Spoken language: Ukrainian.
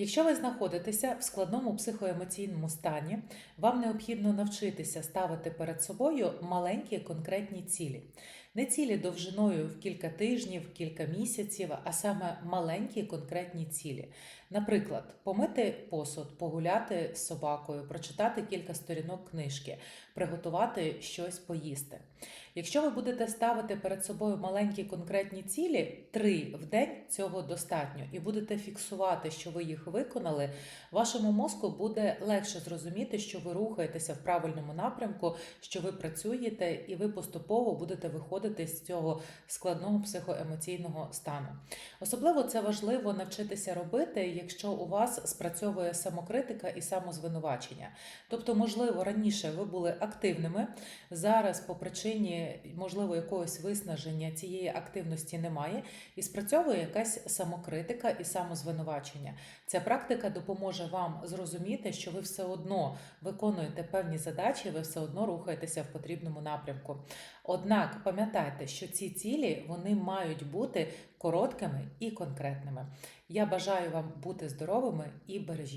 Якщо ви знаходитеся в складному психоемоційному стані, вам необхідно навчитися ставити перед собою маленькі конкретні цілі. Не цілі довжиною в кілька тижнів, кілька місяців, а саме маленькі конкретні цілі. Наприклад, помити посуд, погуляти з собакою, прочитати кілька сторінок книжки, приготувати щось поїсти. Якщо ви будете ставити перед собою маленькі конкретні цілі, три в день цього достатньо, і будете фіксувати, що ви їх виконали, вашому мозку буде легше зрозуміти, що ви рухаєтеся в правильному напрямку, що ви працюєте, і ви поступово будете виходити з цього складного психоемоційного стану. Особливо це важливо навчитися робити, якщо у вас спрацьовує самокритика і самозвинувачення. Тобто, можливо, раніше ви були активними, зараз по причині можливо якогось виснаження цієї активності немає, і спрацьовує якась самокритика і самозвинувачення. Ця практика допоможе вам зрозуміти, що ви все одно виконуєте певні задачі, ви все одно рухаєтеся в потрібному напрямку. Однак пам'ятайте, що ці цілі вони мають бути короткими і конкретними. Я бажаю вам бути здоровими і бережіть.